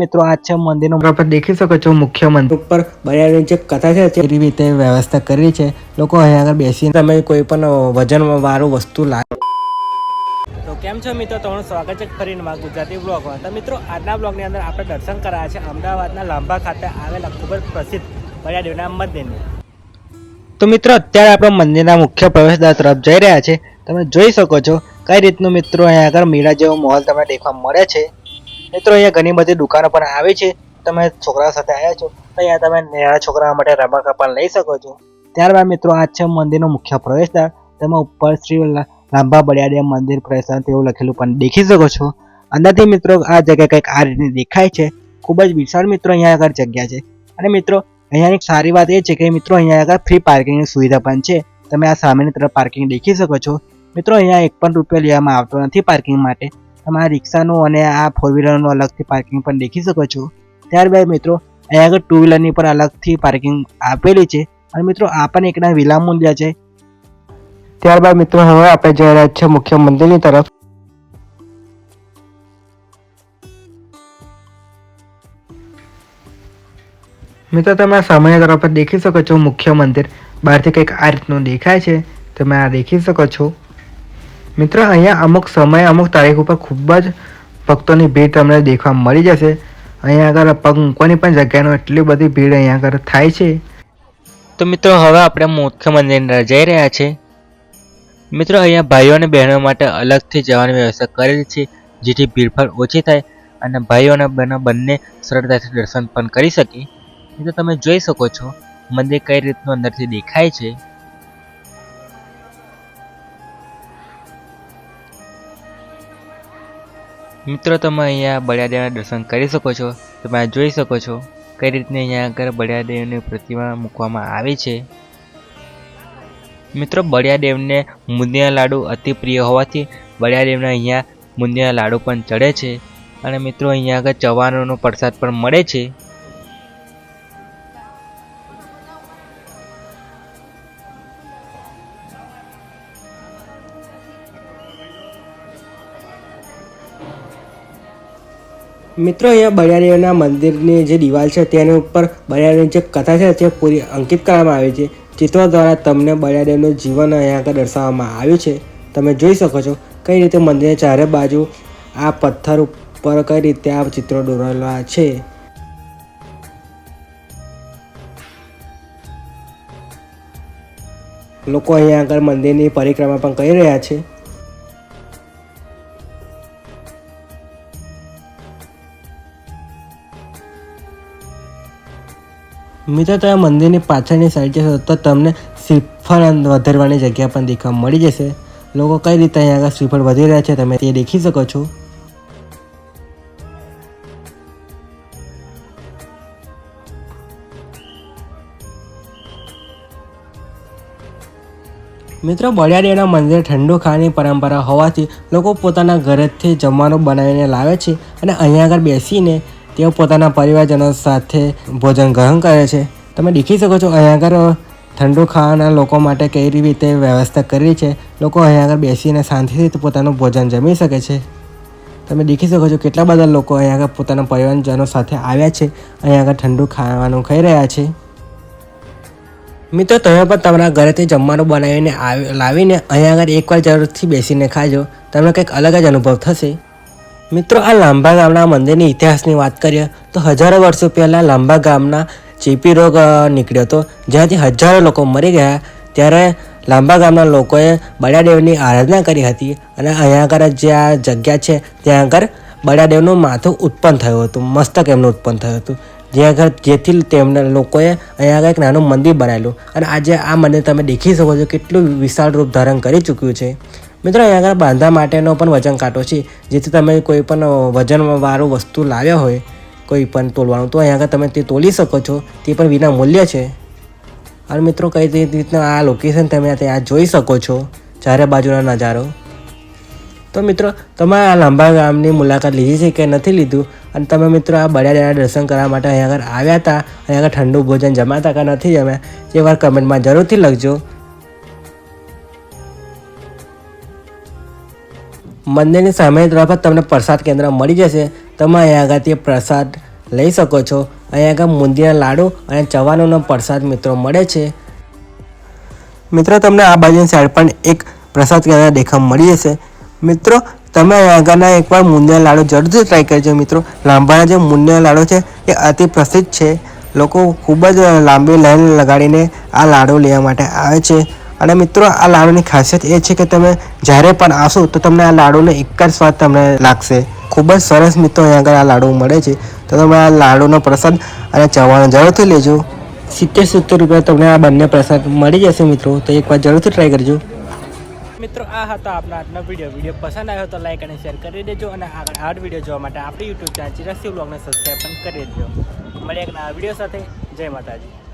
મિત્રો આ છે મંદિરનો ઉપર દેખી શકો છો મુખ્ય મંદિર ઉપર બળિયાની જે કથા છે તે રીતે વ્યવસ્થા કરી છે લોકો અહીંયા આગળ બેસીને તમે કોઈ પણ વજન વાળું વસ્તુ લાવે તો કેમ છો મિત્રો? તમારું સ્વાગત છે ફરી નવા ગુજરાતી બ્લોગમાં. તો મિત્રો આજના બ્લોગની અંદર આપણે દર્શન કરાયા છે અમદાવાદના લાંબા ખાતે આવેલા ખૂબ જ પ્રસિદ્ધ બળિયાદેવના મંદિરની. તો મિત્રો અત્યારે આપણે મંદિરના મુખ્ય પ્રવેશદ્વાર તરફ જઈ રહ્યા છે. તમે જોઈ શકો છો કઈ રીતનું મિત્રો અહીંયા આગળ મેળા જેવો માહોલ તમને દેખવા મળે છે. મિત્રો, અહીંયા ઘણી બધી દુકાનો પણ આવે છે. તમે છોકરા સાથે આવ્યા છો. અહીંયા તમે નાના છોકરાઓ માટે રમકડા પણ લઈ શકો છો. ત્યારબાદ મિત્રો, આ છે મંદિરનો મુખ્ય પ્રવેશદ્વાર તેમાં ઉપર શ્રી લાંબા બળિયાદેવ મંદિર પ્રવેશદ્વાર તેવું લખેલું પણ દેખી શકો છો. અંદરથી મિત્રો, આ જગ્યા કંઈક આ રીતની દેખાય છે. ખૂબ જ વિશાળ મિત્રો, અહીંયા આગળ જગ્યા છે. અને મિત્રો અહીંયા એક સારી વાત એ છે કે મિત્રો, અહીંયા આગળ ફ્રી પાર્કિંગની સુવિધા પણ છે. તમે આ સામેની તરફ પાર્કિંગ દેખી શકો છો. મિત્રો, અહીંયા એક પણ રૂપિયો લેવામાં આવતો નથી પાર્કિંગ માટે. તમે આ રિક્ષાનું અને આ ફોર વ્હીલરનું અલગથી પાર્કિંગ પણ દેખી શકો છો. ત્યારબાદ મિત્રો, અહીંયા આગળ ટુ વ્હીલરની પણ અલગથી પાર્કિંગ આપેલી છે. અને મિત્રો, આ પણ એકના વિલા મૂલ્ય છે. ત્યારબાદ મિત્રો, હવે આપણે જઈ રહ્યા છીએ મુખ્ય મંદિરની તરફ. મિત્રો, તમે સામાન્ય તરફ દેખી શકો છો મુખ્ય મંદિર. બહારથી કંઈક આ રીતનું દેખાય છે. તમે આ દેખી શકો છો. મિત્રો, અહીંયા અમુક સમય, અમુક તારીખ ઉપર ખૂબ જ ભક્તોની ભીડ તમને દેખવા મળી જશે. અહીંયા આગળ પગ મૂકવાની પણ જગ્યાનો એટલી બધી ભીડ અહીંયા આગળ થાય છે. તો મિત્રો, હવે આપણે મુખ્ય મંદિર જઈ રહ્યા છે. મિત્રો, અહીંયા ભાઈઓ અને બહેનો માટે અલગથી જવાની વ્યવસ્થા કરેલી છે, જેથી ભીડભાડ ઓછી થાય અને ભાઈઓ અને બહેનો બંને સરળતાથી દર્શન પણ કરી શકે. મિત્રો, તમે જોઈ શકો છો, મંદિર કઈ રીતનું અંદરથી દેખાય છે. મિત્રો, તમે અહીંયા બળિયાદેવના દર્શન કરી શકો છો. તમે જોઈ શકો છો કઈ રીતની અહીંયા આગળ બળિયાદેવની પ્રતિમા મૂકવામાં આવી છે. મિત્રો, બળિયાદેવને મુંદીના લાડુ અતિ પ્રિય હોવાથી બળિયાદેવના અહીંયા મુંદીના લાડુ પણ ચડે છે. અને મિત્રો, અહીંયા આગળ ચવાણોનો પ્રસાદ પણ મળે છે. મિત્રો, અહીંયા બળિયારીઓના મંદિરની જે દિવાલ છે તેની ઉપર બળિયારીની જે કથા છે તે પૂરી અંકિત કરવામાં આવી છે. ચિત્રો દ્વારા તમને બળિયારીઓનું જીવન અહીંયા આગળ દર્શાવવામાં આવ્યું છે. તમે જોઈ શકો છો કઈ રીતે મંદિરની ચારે બાજુ આ પથ્થર ઉપર કઈ રીતે આ ચિત્રો દોરેલા છે. લોકો અહીંયા આગળ મંદિરની પરિક્રમા પણ કરી રહ્યા છે. મિત્રો તમે મંદિરની પાછળની સાઈડ જશો તો તમને શ્રીફળ વધારવાની જગ્યા પણ દેખવા મળી જશે. લોકો કઈ રીતે અહીંયા આગળ શ્રીફળ વધી રહ્યા છે, તમે તે દેખી શકો છો. મિત્રો બળિયાદેવના મંદિરે ઠંડુ ખાવાની પરંપરા હોવાથી લોકો પોતાના ઘરેથી જમવાનું બનાવીને લાવે છે અને અહીંયા આગળ બેસીને તેઓ પોતાના પરિવારજનો સાથે ભોજન ગ્રહણ કરે છે. તમે દેખી શકો છો અહીંયા આગળ ઠંડુ ખાવાના લોકો માટે કઈ રીતે વ્યવસ્થા કરી છે. લોકો અહીંયા આગળ બેસીને શાંતિથી પોતાનું ભોજન જમી શકે છે. તમે દેખી શકો છો કેટલા બધા લોકો અહીંયા આગળ પોતાના પરિવારજનો સાથે આવ્યા છે. અહીંયા આગળ ઠંડુ ખાવાનું ખાઈ રહ્યા છે. મિત્રો, તમે પણ તમારા ઘરેથી જમવાનું બનાવીને આવ- લાવીને અહીંયા આગળ એકવાર જરૂરથી બેસીને ખાજો. તમને કંઈક અલગ જ અનુભવ થશે. મિત્રો, આ લાંબા ગામના મંદિરની ઇતિહાસની વાત કરીએ, તો હજારો વર્ષો પહેલાં લાંબા ગામના ચેપી રોગ નીકળ્યો હતો. જ્યાંથી હજારો લોકો મરી ગયા, ત્યારે લાંબા ગામના લોકોએ બળાદેવની આરાધના કરી હતી અને અહીંયા આગળ જે આ જગ્યા છે, ત્યાં આગળ બળાદેવનું માથું ઉત્પન્ન થયું હતું, મસ્તક એમનું ઉત્પન્ન થયું હતું. જ્યાં આગળ જેથી તેમના લોકોએ અહીંયા આગળ એક નાનું મંદિર બનાવેલું. અને આજે આ મંદિર તમે દેખી શકો છો, કેટલું વિશાળ રૂપ ધારણ કરી ચૂક્યું છે. મિત્રો, અહીંયા આગળ બાંધવા માટેનો પણ વજન કાંટો છે. જેથી તમે કોઈ પણ વજનવાળું વસ્તુ લાવ્યા હોય, કોઈ પણ તોલવાનું, તો અહીંયા આગળ તમે તે તોલી શકો છો. તે પણ વિના મૂલ્ય છે. અને મિત્રો, કઈ રીતના આ લોકેશન તમે ત્યાં જોઈ શકો છો, ચારે બાજુના નજારો. તો મિત્રો, તમે આ લાંબા ગામની મુલાકાત લીધી છે કે નથી લીધું? અને તમે મિત્રો, આ બળિયાદેવના દર્શન કરવા માટે અહીંયા આગળ આવ્યા હતા? અહીંયા આગળ ઠંડુ ભોજન જમાતા કે નથી જમ્યા? તે વાર કમેન્ટમાં જરૂરથી લખજો. મંદિરની સામે તરફ તમને પ્રસાદ કેન્દ્ર મળી જશે. તમે અહીંયા આગળ તે પ્રસાદ લઈ શકો છો. અહીંયા આગળ બુંદીના લાડુ અને ચવાનોનો પ્રસાદ મિત્રો મળે છે. મિત્રો, તમને આ બાજુની સાઈડ પણ એક પ્રસાદ કેન્દ્ર દેખવા મળી જશે. મિત્રો, તમે આગળના એકવાર મુંદિયા લાડુ જરૂરથી ટ્રાય કરજો મિત્રો. લાંબાના જે મુંદિયા લાડુ છે, એ અતિ પ્રસિદ્ધ છે. લોકો ખૂબ જ લાંબી લાઈન લગાડીને આ લાડુ લેવા માટે આવે છે. અને મિત્રો, આ લાડુની ખાસિયત એ છે કે તમે જ્યારે પણ આવશો, તો તમને આ લાડુનો એક જ સ્વાદ તમને લાગશે. ખૂબ જ સરસ મિત્રો, અહીંયા આગળ આ લાડુ મળે છે. તો તમે આ લાડુનો પ્રસાદ અને ચવાણો જરૂરથી લેજો. સિત્તેર સિત્તેર રૂપિયા તમને આ બંને પ્રસાદ મળી જશે મિત્રો. તો એકવાર જરૂરથી ટ્રાય કરજો. મિત્રો, આ હતો આપણા આજનો વીડિયો વીડિયો પસંદ આવ્યો તો લાઈક અને શેર કરી દેજો અને આગળ આ વીડિયો જોવા માટે આપણી યુટ્યુબ ચેનલ ચિરાસી બ્લોગને સબસ્ક્રાઈબ પણ કરી દેજો. મળીએ એક નવા વીડિયો સાથે. જય માતાજી.